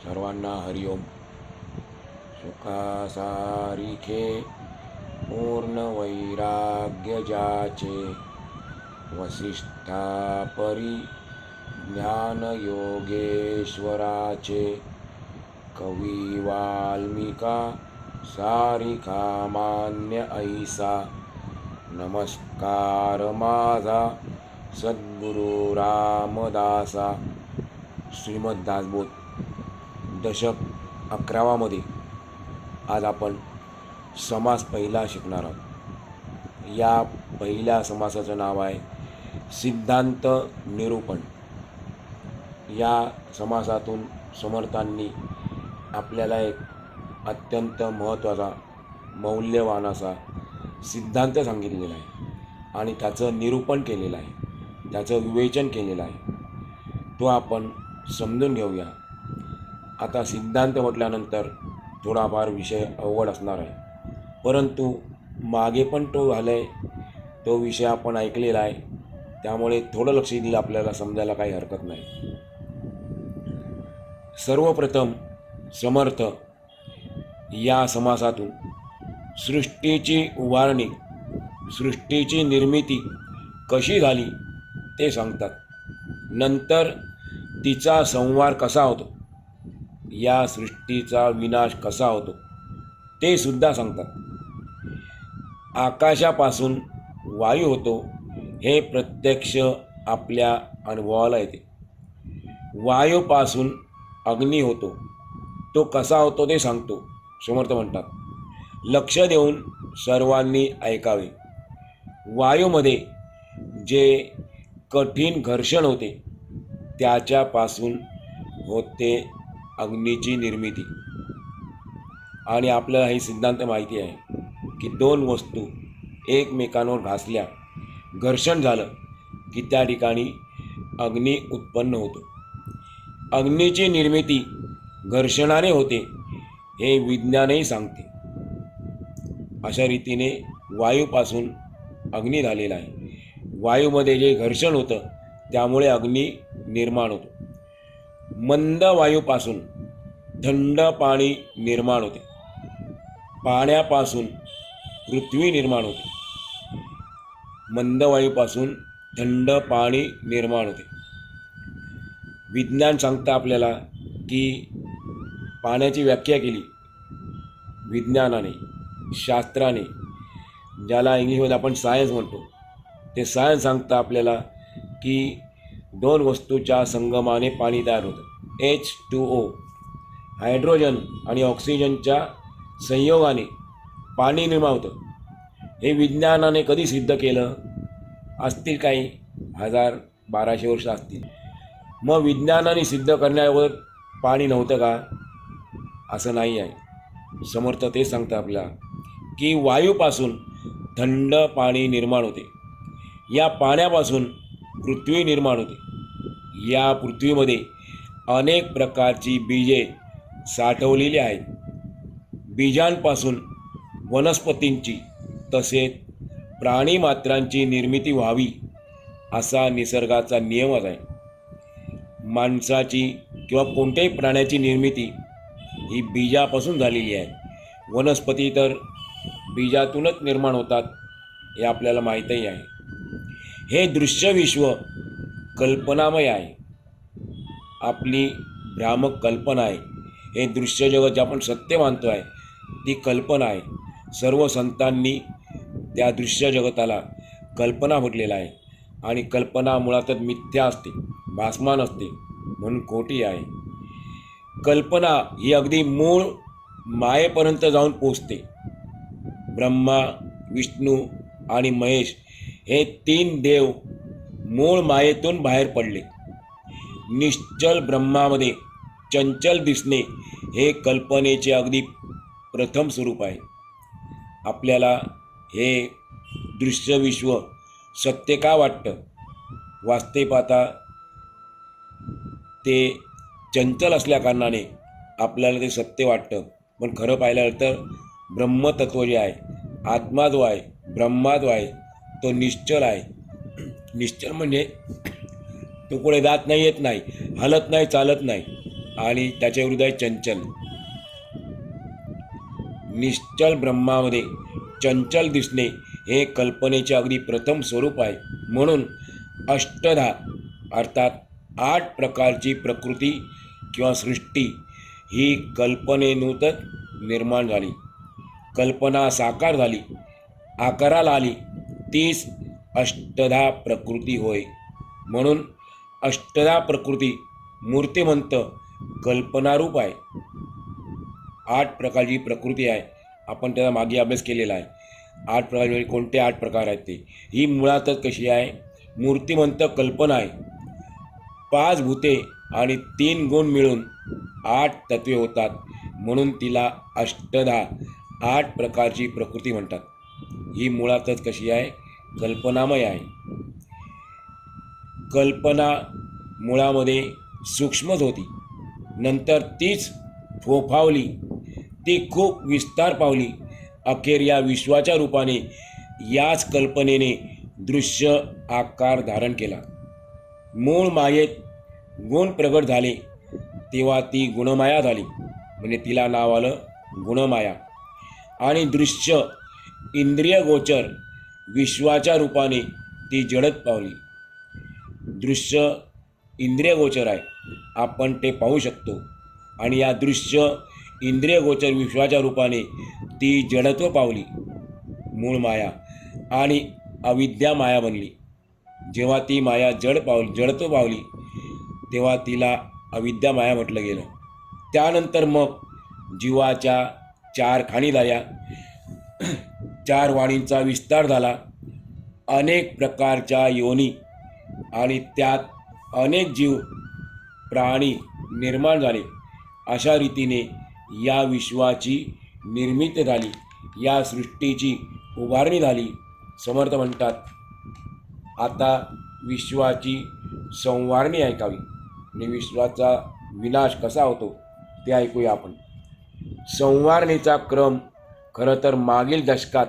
सर्वांना हरिओम सुखासारिखे पूर्ण वैराग्य जाचे वसिष्ठा परी ज्ञान योगेश्वराचे कवी वाल्मिका सारिका मान्य ऐसा नमस्कार माझा सद्गुरु रामदासा. श्रीमद्दासबोध दशक अकरावामध्ये आज आपण समास पहिला शिकणार आहोत. या पहिल्या समासाचं नाव आहे सिद्धांत निरूपण. या समासातून समर्थांनी आपल्याला एक अत्यंत महत्त्वाचा मौल्यवान असा सिद्धांत सांगितलेला आहे आणि त्याचं निरूपण केलेलं आहे त्याचं विवेचन केलेलं आहे. तो आपण समजून घेऊया. आता सिद्धांत म्हटल्यानंतर थोडाफार विषय अवघड असणार आहे. परंतु मागे पण तो झाला आहे तो विषय आपण ऐकलेला आहे. त्यामुळे थोडं लक्ष दिलं आपल्याला समजायला काही हरकत नाही. सर्वप्रथम समर्थ या समासातून सृष्टीची उभारणी सृष्टीची निर्मिती कशी झाली ते सांगतात. नंतर तिचा संवार कसा होतो? या सृष्टीचा विनाश कसा होतो? ते सुद्धा सांगतात. आकाशापासून वायू होतो हे प्रत्यक्ष आपल्या अनुभवाला येते. वायूपासून अग्नी होतो. तो कसा होतो ते सांगतो. समर्थ म्हणतात. लक्ष देऊन सर्वांनी ऐकावे. वायूमध्ये जे कठीण घर्षण होते त्याच्यापासून होते अग्नीची निर्मिती. आणि आपल्याला हे सिद्धांत माहिती आहे की दोन वस्तू एकमेकांवर घासल्या घर्षण झालं की त्या ठिकाणी अग्नी उत्पन्न होतो. अग्नीची निर्मिती घर्षणाने होते हे विज्ञानही सांगते. अशा रीतीने वायूपासून अग्नी झालेला आहे. वायूमध्ये जे घर्षण होतं त्यामुळे अग्नी निर्माण होतो. मंद वायूपासून थंड पाणी निर्माण होते. पाण्यापासून पृथ्वी निर्माण होते. मंद वायूपासून थंड पाणी निर्माण होते. विज्ञान सांगतं आपल्याला की पाण्याची व्याख्या केली विज्ञानाने शास्त्राने ज्याला इंग्लिशमध्ये आपण सायन्स म्हणतो. ते सायन्स सांगतं आपल्याला की दोन वस्तूच्या संगमाने पाणी तयार होतं. एच टू ओ हायड्रोजन आणि ऑक्सिजनच्या संयोगाने पाणी निर्माण होतं. हे विज्ञानाने कधी सिद्ध केलं? असतील काही हजार बाराशे वर्ष असतील. मग विज्ञानाने सिद्ध करण्यावर पाणी नव्हतं का? असं नाही आहे. समर्थ ते सांगतं आपल्याला की वायूपासून थंड पाणी निर्माण होते. या पाण्यापासून पृथ्वी निर्माण होते. या पृथ्वीमध्ये अनेक प्रकारची बीजे साठवलेली आहेत. बीजांपासून वनस्पतींची तसेच प्राणीमात्रांची निर्मिती व्हावी असा निसर्गाचा नियमच आहे. माणसाची किंवा कोणत्याही प्राण्याची निर्मिती ही बीजापासून झालेली आहे. वनस्पती तर बीजातूनच निर्माण होतात हे आपल्याला माहीतही आहे. हे दृश्य विश्व कल्पनामय आहे. आपली भ्रामक कल्पना आहे. हे दृश्य जगत जे आपण सत्य मानतो आहे. ती कल्पना आहे. सर्व संतांनी त्या दृश्य जगताला कल्पना म्हटलेला आहे. आणि कल्पना मुळातच मिथ्या असते भासमान असते म्हणून खोटी आहे. कल्पना ही अगदी मूळ मायेपर्यंत जाऊन पोचते. ब्रह्मा विष्णू आणि महेश हे तीन देव मूळ मायेतून बाहेर पडले. निश्चल ब्रह्मामध्ये चंचल दिसणे हे कल्पनेचे अगदी प्रथम स्वरूप आहे. आपल्याला हे दृश्य विश्व सत्य का वाटतं? वाचते पाहता ते चंचल असल्याकारणाने आपल्याला ते सत्य वाटतं. पण खरं पाहिलं तर ब्रह्मतत्व जे आहे आत्मा जो आहे ब्रह्मा जो आहे तो निश्चल आहे. निश्चल म्हणजे तो कुठे जात नाही येत नाही हलत नाही चालत नाही. आणि त्याचे हृदय आहे चंचल. निश्चल ब्रह्मामध्ये चंचल दिसणे हे कल्पनेचे अगदी प्रथम स्वरूप आहे. म्हणून अष्टधा अर्थात आठ प्रकारची प्रकृती किंवा सृष्टी ही कल्पनेनुतच निर्माण झाली. कल्पना साकार झाली. आकाराला आली. तीच अष्टधा प्रकृती होय. म्हणून अष्टधा प्रकृती मूर्तिमंत कल्पनारूप आहे. आठ प्रकारची प्रकृती आहे. आपण त्याचा मागे अभ्यास केलेला आहे. आठ प्रकार म्हणजे कोणते आठ प्रकार आहेत ते? ही मुळातच कशी आहे? मूर्तिमंत कल्पना आहे. पाच भूते आणि तीन गुण मिळून आठ तत्वे होतात. म्हणून तिला अष्टधा आठ प्रकारची प्रकृती म्हणतात. ही मुळातच कशी आहे? कल्पनामय आहे. कल्पना मुळामध्ये सूक्ष्मच होती. नंतर तीच फोफावली ती खूप विस्तार पावली. अखेर या विश्वाच्या रूपाने याच कल्पनेने दृश्य आकार धारण केला. मूळ मायेत गुण प्रगट झाले तेव्हा ती गुणमाया झाली. म्हणजे तिला नाव आलं गुणमाया. आणि दृश्य इंद्रियगोचर विश्वाच्या रूपाने ती जडत पावली. दृश्य इंद्रियगोचर आहे. आपण ते पाहू शकतो. आणि या दृश्य इंद्रियगोचर विश्वाच्या रूपाने ती जडत्व पावली. मूळ माया आणि अविद्या माया बनली. जेव्हा ती माया जड पावली जडत्व पावली तेव्हा तिला अविद्या माया म्हटलं गेलं. त्यानंतर मग जीवाच्या चार खाणी झाल्या चार वाणींचा विस्तार झाला. अनेक प्रकारच्या योनी आणि त्यात अनेक जीव प्राणी निर्माण झाले. अशा रीतीने या विश्वाची निर्मिती झाली. या सृष्टीची उभारणी झाली. समर्थ म्हणतात आता विश्वाची संवारणी ऐकावी. आणि विश्वाचा विनाश कसा होतो ते ऐकूया आपण. संवारणीचा क्रम खरं तर मागील दशकात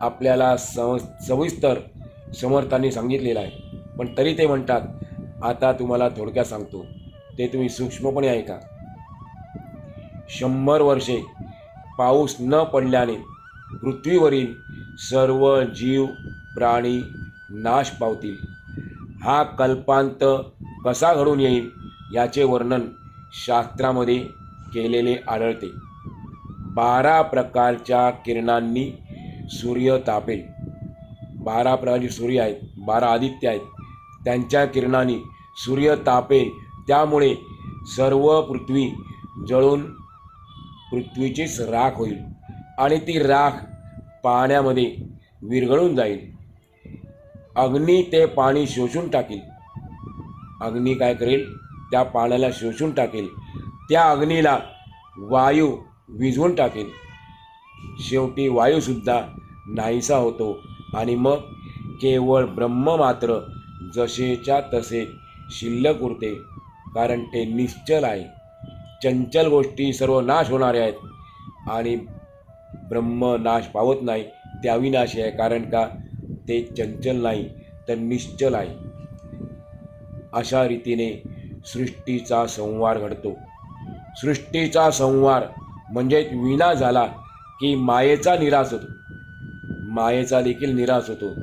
आपल्याला सव सविस्तर समर्थांनी सांगितलेला आहे. पण तरी ते म्हणतात आता तुम्हाला थोडक्यात सांगतो ते तुम्ही सूक्ष्मपणे ऐका. शंभर वर्षे पाऊस न पडल्याने पृथ्वीवरील सर्व जीव प्राणी नाश पावतील. हा कल्पांत कसा घडून येईल याचे वर्णन शास्त्रामध्ये केलेले आढळते. बारा प्रकारच्या किरणांनी सूर्य तापेल. बारा प्रकारचे सूर्य आहेत बारा आदित्य आहेत त्यांच्या किरणांनी सूर्य तापेल त्यामुळे सर्व पृथ्वी जळून पृथ्वीचीच राख होईल आणि ती राख पाण्यामध्ये विरघळून जाईल. अग्नी ते पाणी शोषून टाकेल. अग्नी काय करेल? त्या पाण्याला शोषून टाकेल. त्या अग्नीला वायू विझवून टाकेल. शेवटी वायूसुद्धा नाहीसा होतो आणि मग केवळ ब्रह्म मात्र जसेच्या तसे शिल्लक उरते कारण ते निश्चल आहे. चंचल गोष्टी सर्व नाश होणाऱ्या आहेत आणि ब्रह्म नाश पावत नाही ते अविनाशी आहे कारण का ते चंचल नाही तर निश्चल आहे. अशा रीतीने सृष्टीचा संवार घडतो. सृष्टीचा संवार म्हणजे विना झाला की मायेचा निराश होतो. मायेचा देखील निराश होतो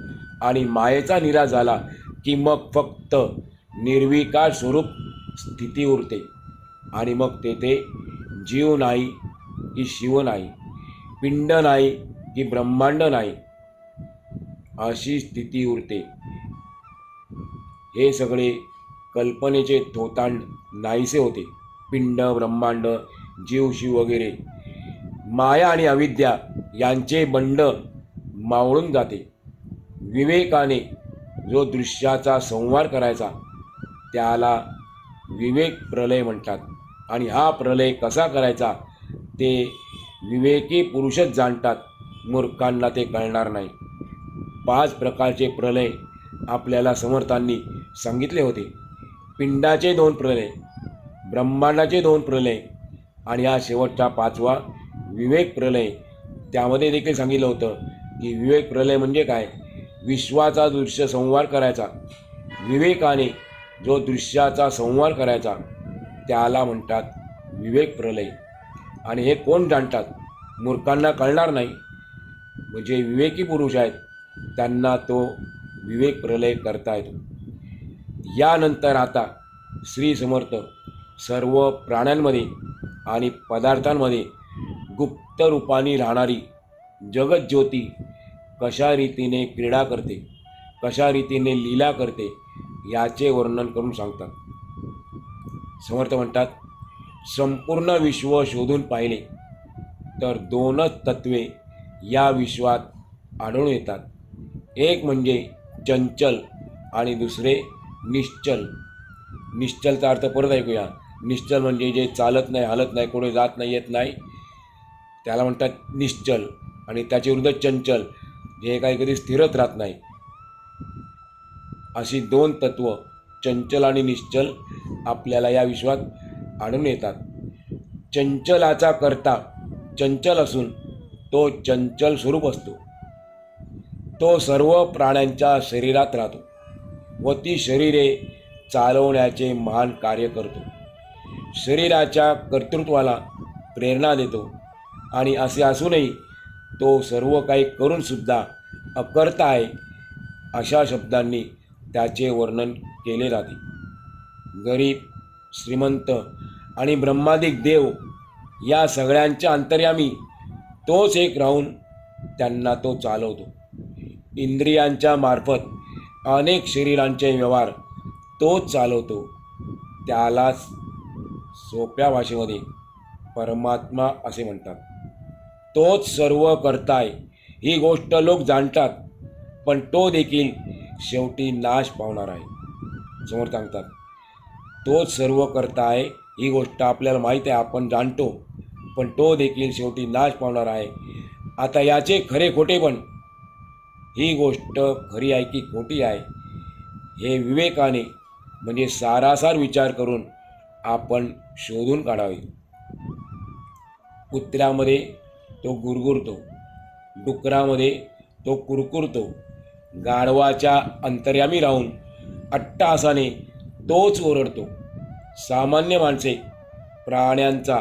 आणि मायेचा निराश झाला की मग फक्त निर्विकार स्वरूप स्थिती उरते. आणि मग तेथे जीव नाही की शिव नाही पिंड नाही की ब्रह्मांड नाही अशी स्थिती उरते. हे सगळे कल्पनेचे थोतांड नाहीसे होते. पिंड ब्रह्मांड जीव शिव वगैरे. माया आणि अविद्या यांचे बंड मावळून जाते. विवेकाने जो दृश्याचा संवार करायचा त्याला विवेक प्रलय म्हणतात. आणि हा प्रलय कसा करायचा ते विवेकी पुरुषच जाणतात. मूर्खांना ते कळणार नाही. पाच प्रकारचे प्रलय आपल्याला समर्थांनी सांगितले होते. पिंडाचे दोन प्रलय ब्रह्मांडाचे दोन प्रलय आणि हा शेवटचा पाचवा विवेक प्रलय. त्यामध्ये देखील सांगितलं होतं की विवेक प्रलय म्हणजे काय? विश्वाचा दृश्य संवार करायचा. विवेकाने जो दृश्याचा संवार करायचा त्याला म्हणतात विवेक प्रलय. आणि हे कोण जाणतात? मूर्खांना कळणार नाही. म्हणजे विवेकी पुरुष आहेत त्यांना तो विवेक प्रलय करता येतो यानंतर आता श्री समर्थ सर्व प्राण्यांमध्ये आणि पदार्थांमध्ये गुप्त रूपाने राहणारी जगज्योती कशा रीतीने क्रीडा करते कशा रीतीने लीला करते याचे वर्णन करून सांगतात. समर्थ म्हणतात संपूर्ण विश्व शोधून पाहिले तर दोनच तत्वे या विश्वात आढळून येतात. एक म्हणजे चंचल आणि दुसरे निश्चल. निश्चलचा अर्थ परत ऐकूया. निश्चल म्हणजे जे चालत नाही हलत नाही कोणी जात नाही येत नाही त्याला म्हणतात निश्चल. आणि त्याचे विरुद्ध चंचल. जे काही कधी स्थिरच राहत नाही. अशी दोन तत्व चंचल आणि निश्चल आपल्याला या विश्वात आढळून येतात. चंचलाचा करता चंचल असून तो चंचल स्वरूप असतो. तो सर्व प्राण्यांच्या शरीरात राहतो व ती शरीरे चालवण्याचे महान कार्य करतो. शरीराच्या कर्तृत्वाला प्रेरणा देतो आणि असे असूनही तो सर्व काही करूनसुद्धा अकर्ता आहे अशा शब्दांनी त्याचे वर्णन केले जाते. गरीब श्रीमंत आणि ब्रह्मादिक देव या सगळ्यांच्या अंतर्यामी तोच एक राहून त्यांना तो चालवतो. इंद्रियांच्या मार्फत अनेक शरीरांचे व्यवहार तोच चालवतो. त्यालाच सोप्या भाषेमध्ये परमात्मा असे म्हणतात. तोच सर्व करताय. ही गोष्ट लोक जाणतात पण तो देखील शेवटी नाश पावणार आहे. समोर सांगतात तोच सर्व करताय ही गोष्ट आपल्याला माहीत आहे आपण जाणतो पण तो देखील शेवटी नाश पावणार आहे. आता याचे खरे खोटे पण ही गोष्ट खरी आहे की खोटी आहे हे विवेकाने म्हणजे सारासार विचार करून आपण शोधून काढावे. कुत्र्यामध्ये तो गुरगुरतो. डुकरामध्ये तो कुरकुरतो. गाढवाच्या अंतर्यामी राहून अट्टासाने तोच ओरडतो. सामान्य माणसे प्राण्यांचा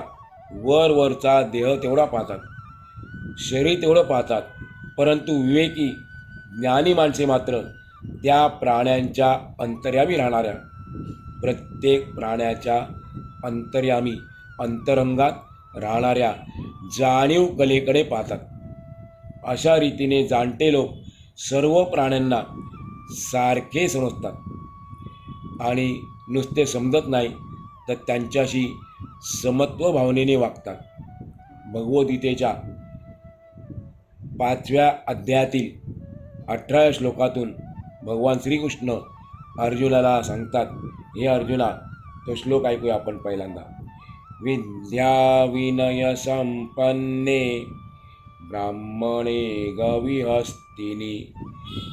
वर वरचा देह तेवढा पाहतात. शरीर तेवढं पाहतात. परंतु विवेकी ज्ञानी माणसे मात्र त्या प्राण्यांच्या अंतर्यामी राहणाऱ्या प्रत्येक प्राण्याच्या अंतर्यामी अंतरंगात राहणाऱ्या जाणीव कलेकडे पाहतात. अशा रीतीने जाणते लोक सर्व प्राण्यांना सारखे समजतात. आणि नुसते समजत नाही तर त्यांच्याशी समत्व भावनेने वागतात. भगवद्गीतेच्या पाचव्या अध्यायातील अठराव्या श्लोकातून भगवान श्रीकृष्ण अर्जुनाला सांगतात हे अर्जुना तो श्लोक ऐकूया आपण पहिल्यांदा. विद्याविनयसम्पन्ने विनय संपन्ने ब्राह्मणे गविहस्तिनी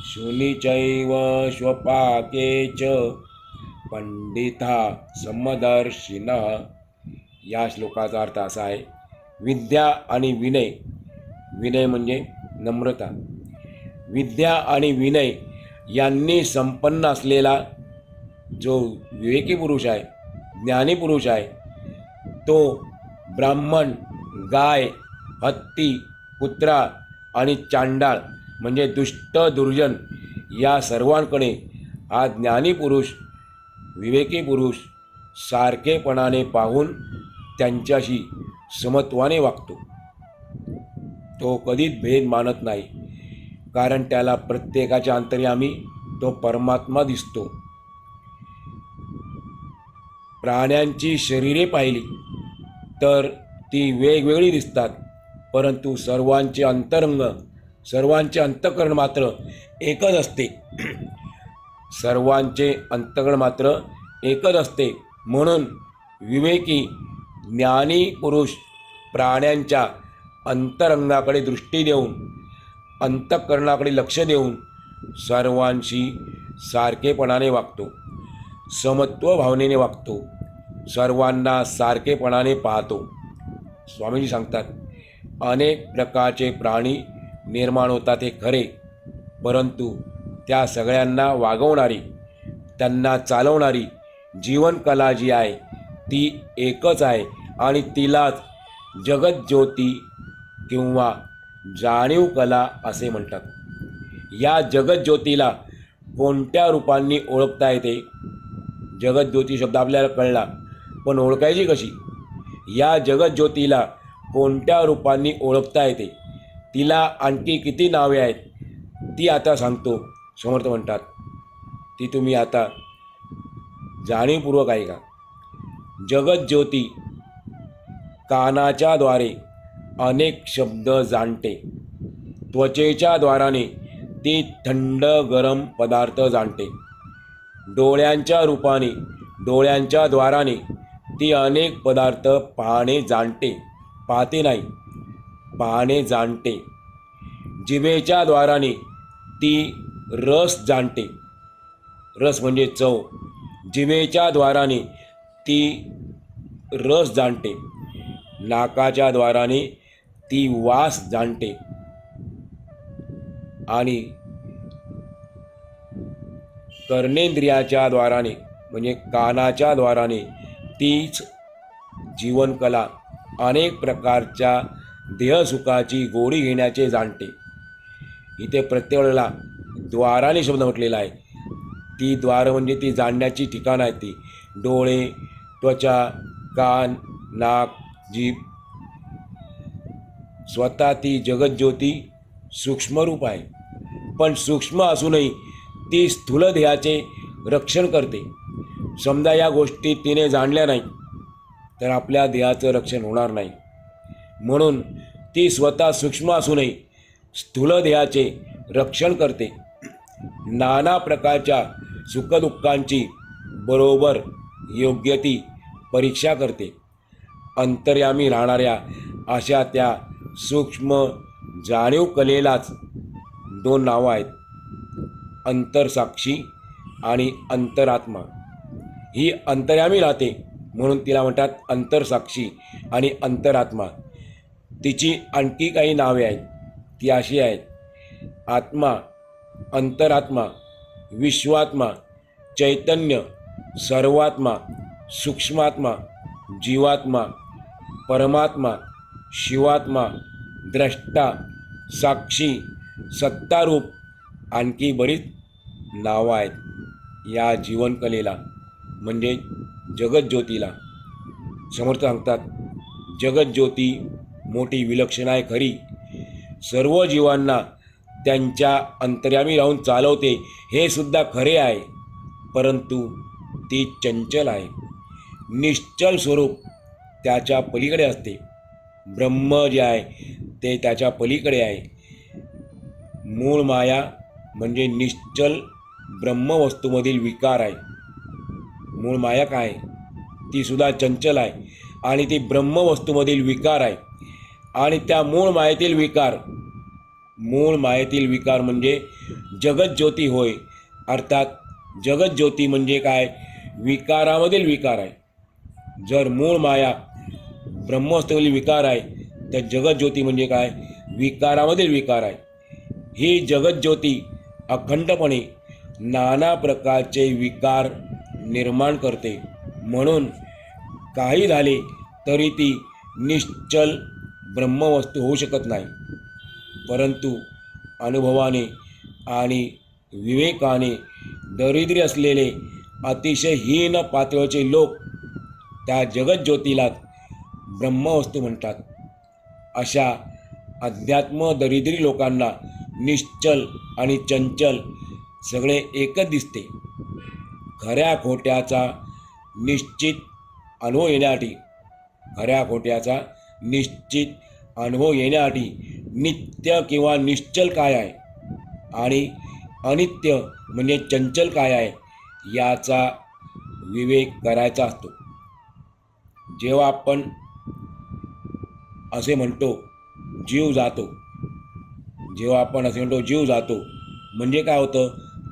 शुनिचैव श्वपाके च पंडिता समदर्शिन। या श्लोकाचा अर्थ असा आहे विद्या आणि विनय विनय म्हणजे नम्रता. विद्या आणि विनय यांनी संपन्न असलेला जो विवेकी पुरुष आहे ज्ञानी पुरुष आहे तो ब्राह्मण गाय हत्ती कुत्रा आणि चांडाळ म्हणजे दुष्ट दुर्जन या सर्वांकडे हा ज्ञानी पुरुष विवेकी पुरुष सारखेपणाने पाहून त्यांच्याशी समत्वाने वागतो. तो कधीच भेद मानत नाही कारण त्याला प्रत्येकाच्या अंतर्यामी तो परमात्मा दिसतो. प्राण्यांची शरीरे पाहिली तर ती वेगवेगळी दिसतात. परंतु सर्वांचे अंतरंग सर्वांचे अंतकरण मात्र एकच असते. सर्वांचे अंतकरण मात्र एकच असते. म्हणून विवेकी ज्ञानी पुरुष प्राण्यांच्या अंतरंगाकडे दृष्टी देऊन अंतःकरणाकडे लक्ष देऊन सर्वांशी सारखेपणाने वागतो. समत्व भावनेने वागतो. सर्वांना सारखेपणाने पाहतो. स्वामीजी सांगतात अनेक प्रकारचे प्राणी निर्माण होतात हे खरे परंतु त्या सगळ्यांना वागवणारी त्यांना चालवणारी जीवनकला जी आहे ती एकच आहे आणि तिलाच जगतज्योती किंवा जाणीव कला असे म्हणतात. या जगतज्योतीला कोणत्या रूपांनी ओळखता येते? जगतज्योती शब्द आपल्याला कळला. पण ओळखायची कशी? या जगज्योतीला कोणत्या रूपांनी ओळखता येते? तिला आणखी किती नावे आहेत? ती आता सांगतो. समर्थ म्हणतात ती तुम्ही आता जाणीवपूर्वक ऐका. जगज्योती कानाच्या द्वारे अनेक शब्द जाणते. त्वचेच्या द्वाराने ती थंड गरम पदार्थ जाणते. डोळ्यांच्या रूपाने डोळ्यांच्या द्वाराने ती अनेक पदार्थ पाहणे जाणते. पाहते नाही पाहणे जाणते. जिभेच्या द्वाराने ती रस जाणते. रस म्हणजे चव. जिभेच्या द्वाराने ती रस जाणते. नाकाच्या द्वाराने ती वास जाणते. आणि कर्णेंद्रियाच्या द्वाराने म्हणजे कानाच्या द्वाराने तीच जीवनकला अनेक प्रकारच्या देहसुखाची गोडी घेण्याचे जाणते. इथे प्रत्येक वेळेला द्वाराने शब्द म्हटलेला आहे. ती द्वार म्हणजे ती जाणण्याची ठिकाण आहे ती. डोळे त्वचा कान नाक जीभ. स्वतः ती जगज्योती सूक्ष्मरूप आहे. पण सूक्ष्म असूनही ती स्थूल देहाचे रक्षण करते. समजा या गोष्टी तिने जाणल्या नाही तर आपल्या देहाचं रक्षण होणार नाही. म्हणून ती स्वतः सूक्ष्म असूनही स्थूल देहाचे रक्षण करते. नाना प्रकारच्या सुखदुःखांची बरोबर योग्य ती परीक्षा करते. अंतर्यामी राहणाऱ्या अशा त्या सूक्ष्म जाणीव कलेलाच दोन नावं आहेत. अंतरसाक्षी आणि अंतरात्मा. ही अंतर्यामी राहते म्हणून तिला म्हणतात अंतरसाक्षी आणि अंतरात्मा. तिची आणखी काही नावे आहेत. ती अशी आहेत. आत्मा अंतरात्मा विश्वात्मा चैतन्य सर्वात्मा सूक्ष्मात्मा जीवात्मा परमात्मा शिवात्मा द्रष्टा साक्षी सत्तारूप आणखी बरीच नावं आहेत या जीवनकलेला. म्हणजे जगज्योतीला. समर्थ सांगतात जगज्योती मोठी विलक्षण आहे खरी. सर्व जीवांना त्यांच्या अंतर्यामी राहून चालवते हे सुद्धा खरे आहे. परंतु ती चंचल आहे. निश्चल स्वरूप त्याच्या पलीकडे असते. ब्रह्म जे आहे ते त्याच्या पलीकडे आहे. मूळ माया म्हणजे निश्चल ब्रह्मवस्तूमधील विकार आहे. मूळ माया काय ती सुद्धा चंचल आहे आणि ती ब्रह्मवस्तूमधील विकार आहे. आणि त्या मूळ मायेतील विकार मूळ मायेतील विकार म्हणजे जगज्योती होय. अर्थात जगज्योती म्हणजे काय? विकारामधील विकार आहे. जर मूळ माया ब्रह्मवस्तूमधील विकार आहे तर जगज्योती म्हणजे काय? विकारामधील विकार आहे. ही जगज्योती अखंडपणे नाना प्रकारचे विकार निर्माण करते. म्हणून काही झाले तरी ती निश्चल ब्रह्मवस्तू होऊ शकत नाही. परंतु अनुभवाने आणि विवेकाने दरिद्री असलेले अतिशय हीन पातळीचे लोक त्या जगज्योतीला ब्रह्मवस्तू म्हणतात. अशा अध्यात्म दरिद्री लोकांना निश्चल आणि चंचल सगळे एकच दिसते. खऱ्या खोट्याचा निश्चित अनुभव येण्यासाठी खऱ्या खोट्याचा निश्चित अनुभव येण्यासाठी नित्य किंवा निश्चल काय आहे आणि अनित्य म्हणजे चंचल काय आहे याचा विवेक करायचा असतो. जेव्हा आपण असे म्हणतो जीव जातो. जेव्हा आपण असे म्हणतो जीव जातो म्हणजे काय होतं?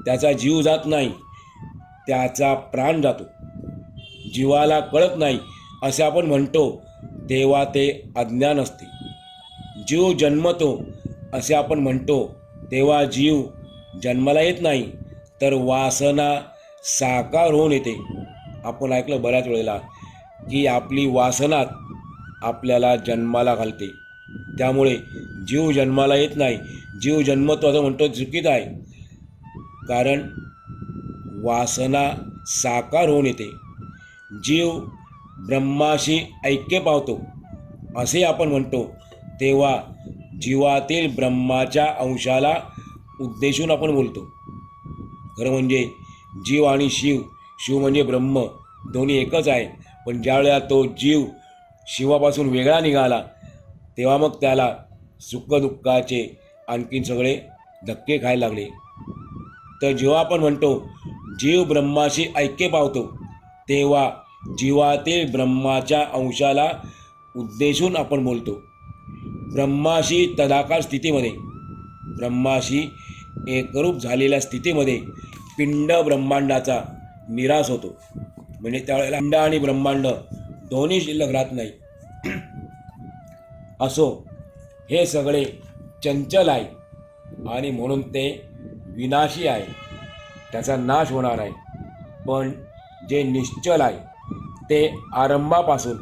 त्याचा जीव जात नाही. त्याचा प्राण जातो. जीवाला कळत नाही असे आपण म्हणतो तेव्हा ते अज्ञान असते. जीव जन्मतो असे आपण म्हणतो तेव्हा जीव जन्माला येत नाही तर वासना साकार होऊन येते. आपण ऐकलं बऱ्याच वेळेला की आपली वासनात आपल्याला जन्माला घालते. त्यामुळे जीव जन्माला येत नाही. जीव जन्मतो असं म्हणतो चुकीत आहे. कारण वासना साकार होऊन येते. जीव ब्रह्माशी ऐक्य पावतो असे आपण म्हणतो. तेव्हा जीवातील ब्रह्माच्या अंशाला उद्देशून आपण बोलतो. खरं म्हणजे जीव आणि शिव शिव म्हणजे ब्रह्म दोन्ही एकच आहे. पण ज्यावेळेला तो जीव शिवापासून वेगळा निघाला तेव्हा मग त्याला सुखदुःखाचे आणखीन सगळे धक्के खायला लागले. तर जेव्हा आपण म्हणतो जीव ब्रह्माशी ऐक्य पावतो तेव्हा जीवातील ब्रह्माच्या अंशाला उद्देशून आपण बोलतो. ब्रह्माशी तदाकार स्थितीमध्ये ब्रह्माशी एकरूप झालेल्या स्थितीमध्ये पिंड ब्रह्मांडाचा निराश होतो. म्हणजे त्यावेळेला पिंड आणि ब्रह्मांड दोन्ही शिल्लक राहत नाही. असो हे सगळे चंचल आहे आणि म्हणून ते विनाशी आहे. त्याचा नाश होणार आहे. पण जे निश्चल आहे ते आरंभापासून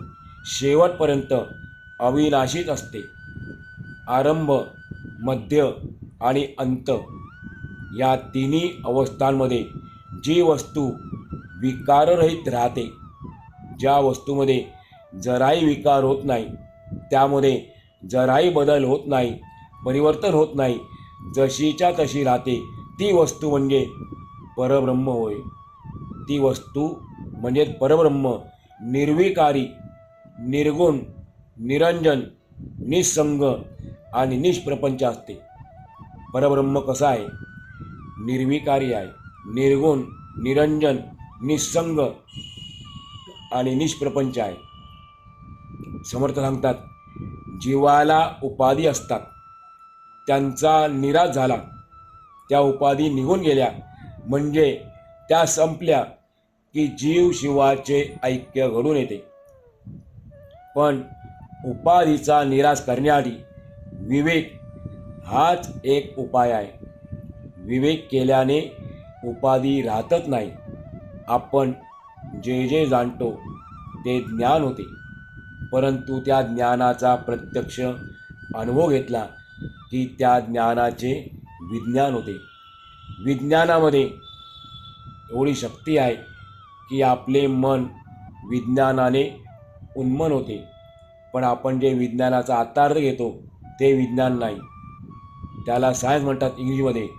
शेवटपर्यंत अविनाशीच असते. आरंभ मध्य आणि अंत या तिन्ही अवस्थांमध्ये जी वस्तू विकाररहित राहते ज्या वस्तूमध्ये जराही विकार होत नाही त्यामध्ये जराही बदल होत नाही परिवर्तन होत नाही जशीच्या तशी राहते ती वस्तू म्हणजे परब्रह्म होय. ती वस्तू म्हणजे परब्रह्म निर्विकारी निर्गुण निरंजन निसंग आणि निष्प्रपंच असते. परब्रह्म कसा आहे? निर्विकारी आहे निर्गुण निरंजन निसंग आणि निष्प्रपंच आहे. समर्थ सांगतात जीवाला उपाधी असतात. त्यांचा निराश झाला. त्या उपाधी निघून गेल्या. म्हणजे त्या संपल्या की जीव शिवाचे ऐक्य घडून येते. पण उपाधीचा निराश करण्याआधी विवेक हाच एक उपाय आहे. विवेक केल्याने उपाधी राहतच नाही. आपण जे जे जाणतो ते ज्ञान होते. परंतु त्या ज्ञानाचा प्रत्यक्ष अनुभव घेतला की त्या ज्ञानाचे विज्ञान होते. विज्ञानामध्ये एवढी शक्ती आहे की आपले मन विज्ञानाने उन्मन होते. पण आपण जे विज्ञानाचा आत्तार्थ घेतो ते विज्ञान नाही. त्याला सायन्स म्हणतात इंग्लिशमध्ये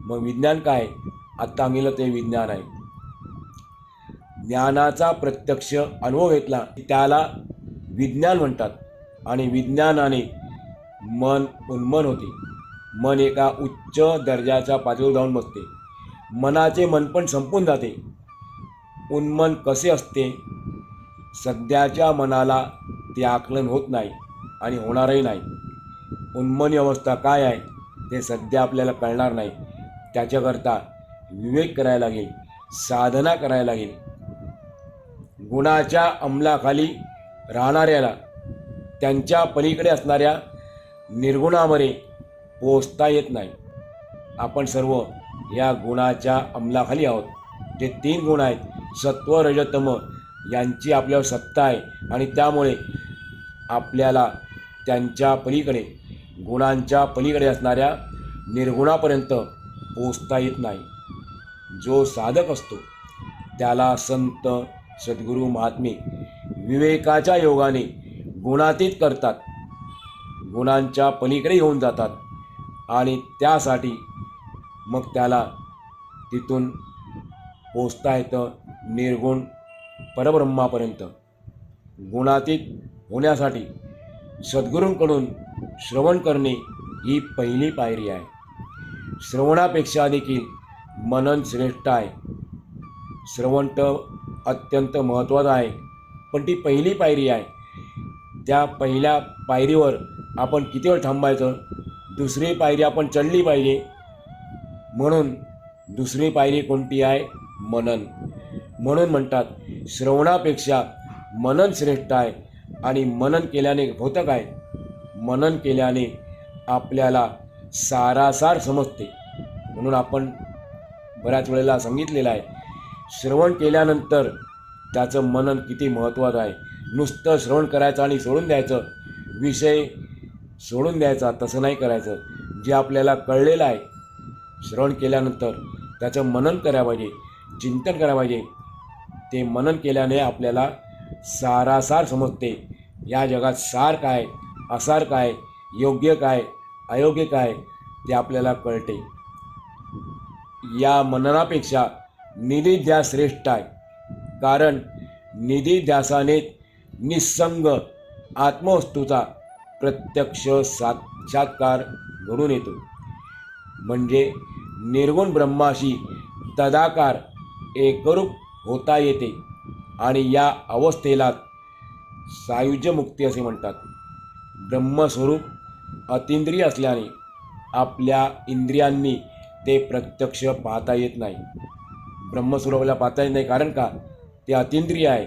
मग विज्ञान काय? आत्ता आम्हीला ते विज्ञान आहे. ज्ञानाचा प्रत्यक्ष अनुभव घेतला की त्याला विज्ञान म्हणतात. आणि विज्ञानाने मन उन्मन होते. मन एका उच्च दर्जाच्या पातळीवर जाऊन बसते. मनाचे मन पण संपून जाते. उन्मन कसे असते? सध्याच्या मनाला ते आकलन होत नाही आणि होणारही नाही. उन्मनी अवस्था काय आहे? ते सध्या आपल्याला कळणार नाही. त्याच्याकरता विवेक करायला लागेल साधना करायला लागेल. गुणाच्या अंमलाखाली राहणाऱ्याला त्यांच्या पलीकडे असणाऱ्या निर्गुणामध्ये पोचता येत नाही. आपण सर्व या गुणाच्या अंमलाखाली आहोत. जे तीन गुण आहेत. सत्व रजतम यांची आपल्यावर सत्ता आहे आणि त्यामुळे आपल्याला त्यांच्या पलीकडे गुणांच्या पलीकडे असणाऱ्या निर्गुणापर्यंत पोचता येत नाही. जो साधक असतो त्याला संत सद्गुरू महात्मे विवेकाच्या योगाने गुणातीत करतात. गुणांच्या पलीकडे येऊन जातात. आणि त्यासाठी मग त्याला तिथून पोचता येतं निर्गुण परब्रह्मापर्यंत. गुणातीत होण्यासाठी सद्गुरूंकडून श्रवण करणे ही पहिली पायरी आहे. श्रवणापेक्षा देखील मनन श्रेष्ठ आहे. श्रवण तर अत्यंत महत्त्वाचं आहे पण ती पहिली पायरी आहे. त्या पहिल्या पायरीवर आपण किती वेळ थांबायचं? दुसरी पायरी आपण चढली पाहिजे म्हणून दुसरी पायरी कोणती आहे? मनन. म्हणून म्हणतात श्रवणापेक्षा मनन श्रेष्ठ आहे आणि मनन केल्याने होतं काय मनन केल्याने आपल्याला सारासार समजते. म्हणून आपण बऱ्याच वेळेला सांगितलेलं आहे श्रवण केल्यानंतर त्याचं मनन किती महत्त्वाचं आहे. नुसतं श्रवण करायचं आणि सोडून द्यायचं. विषय सोडून द्यायचा तसं नाही करायचं. जे आपल्याला कळलेलं आहे श्रवण केल्यानंतर त्याचं मनन करायला पाहिजे चिंतन करायला पाहिजे. ते मनन केल्याने आपल्याला सारासार समजते या जगात सार काय असार काय योग्य काय अयोग्य काय ते आपल्याला कळते. या मननापेक्षा निधिध्यास श्रेष्ठ आहे. कारण निधिध्यासाने निसंग आत्मवस्तूचा प्रत्यक्ष साक्षात्कार घडून येतो. म्हणजे निर्गुण ब्रह्माशी तदाकार एकरूप होता येते आणि या अवस्थेला सायुज्यमुक्ती असे म्हणतात. ब्रह्मस्वरूप अतिंद्रिय असल्याने आपल्या इंद्रियांनी ते प्रत्यक्ष पाहता येत नाही. ब्रह्मस्वरूपाला पाहता येत नाही कारण का? ते अतिंद्रिय आहे.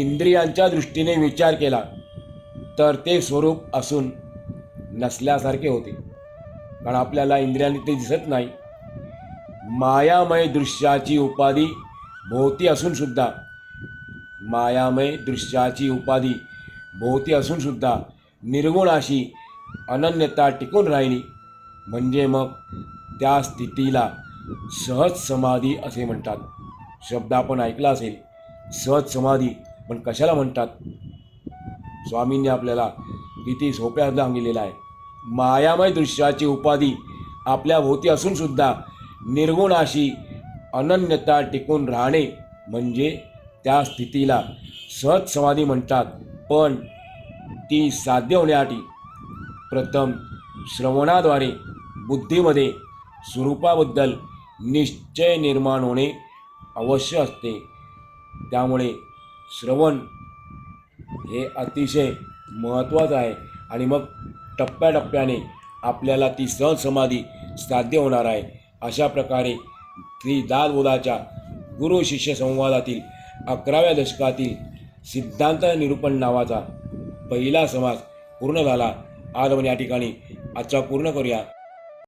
इंद्रियांच्या दृष्टीने विचार केला तर ते स्वरूप असून नसल्यासारखे होते. कारण आपल्याला इंद्रियांनी ते दिसत नाही. मायामय दृश्याची उपाधी भोवती असूनसुद्धा मायामय दृश्याची उपाधी भोवती असूनसुद्धा निर्गुण अशी अनन्यता टिकून राहिली. म्हणजे मग त्या स्थितीला सहज समाधी असे म्हणतात. शब्द आपण ऐकला असेल सहज समाधी पण कशाला म्हणतात? स्वामींनी आपल्याला किती सोप्या सांगितलेला आहे. मायामय दृश्याची उपाधी आपल्या भोवती असूनसुद्धा निर्गुण अशी अनन्यता टिकून राहणे म्हणजे त्या स्थितीला सहज समाधी म्हणतात. पण ती साध्य होण्यासाठी प्रथम श्रवणाद्वारे बुद्धीमध्ये स्वरूपाबद्दल निश्चय निर्माण होणे अवश्य असते. त्यामुळे श्रवण हे अतिशय महत्त्वाचं आहे. आणि मग टप्प्याटप्प्याने आपल्याला ती सहज समाधी साध्य होणार आहे. अशा प्रकारे श्री दादबोधाच्या गुरु शिष्य संवादातील अकराव्या दशकातील सिद्धांत निरूपण नावाचा पहिला समाज पूर्ण झाला. आज आपण या ठिकाणी आजचा पूर्ण करूया.